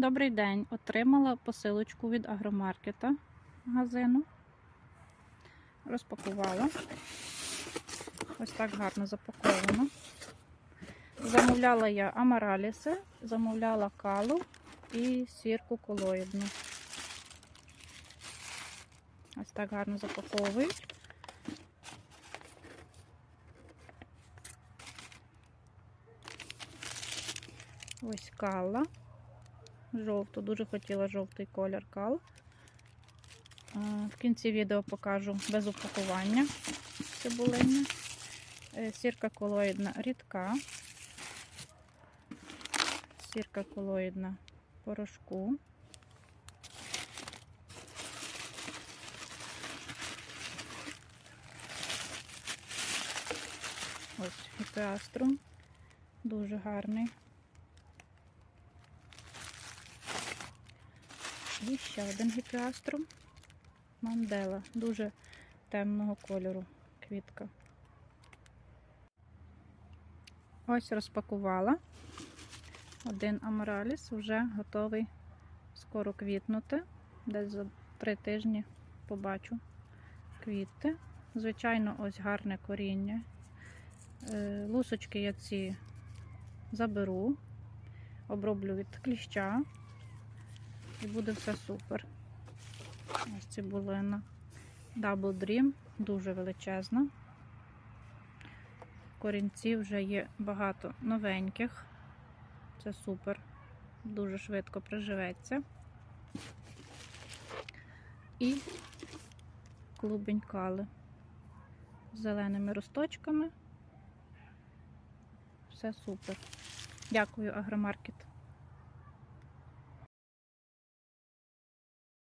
Добрий день. Отримала посилочку від агромаркета магазину. Розпакувала. Ось так гарно запаковано. Замовляла я амараліси, замовляла калу і сірку колоїдну. Ось так гарно запаковують. Ось кала. Жовту, дуже хотіла жовтий колір кал. В кінці відео покажу без упакування цибулини. Е, Сірка колоїдна рідка. Сірка колоїдна порошку. Ось гіпеаструм. Дуже гарний. І ще один гіпіаструм. Мандела. Дуже темного кольору квітка. Ось розпакувала. Один амораліс вже готовий скоро квітнути. Десь за три тижні побачу квіти. Звичайно, ось гарне коріння. Е, Лусочки я ці заберу, оброблю від кліща. Буде все супер. Ось цибулина. Double Dream, дуже величезна. Корінців вже є багато новеньких. Це супер. Дуже швидко приживеться. І клубень кали з зеленими росточками. Все супер. Дякую, агромаркет.